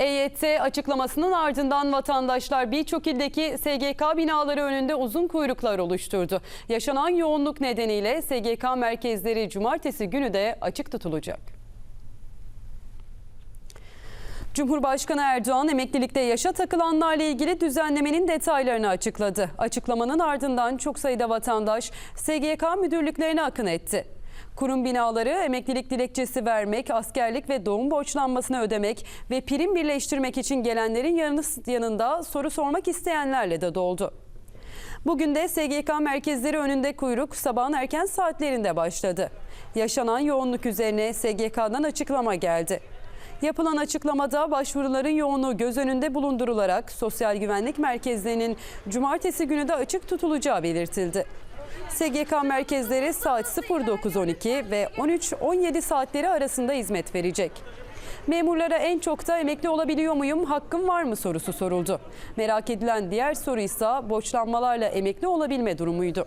EYT açıklamasının ardından vatandaşlar birçok ildeki SGK binaları önünde uzun kuyruklar oluşturdu. Yaşanan yoğunluk nedeniyle SGK merkezleri cumartesi günü de açık tutulacak. Cumhurbaşkanı Erdoğan emeklilikte yaşa takılanlarla ilgili düzenlemenin detaylarını açıkladı. Açıklamanın ardından çok sayıda vatandaş SGK müdürlüklerine akın etti. Kurum binaları emeklilik dilekçesi vermek, askerlik ve doğum borçlanmasını ödemek ve prim birleştirmek için gelenlerin yanı- yanında soru sormak isteyenlerle de doldu. Bugün de SGK merkezleri önünde kuyruk sabahın erken saatlerinde başladı. Yaşanan yoğunluk üzerine SGK'dan açıklama geldi. Yapılan açıklamada başvuruların yoğunluğu göz önünde bulundurularak sosyal güvenlik merkezlerinin cumartesi günü de açık tutulacağı belirtildi. SGK merkezleri saat 09.12 ve 13-17 saatleri arasında hizmet verecek. Memurlara en çok da emekli olabiliyor muyum, hakkım var mı sorusu soruldu. Merak edilen diğer soru ise borçlanmalarla emekli olabilme durumuydu.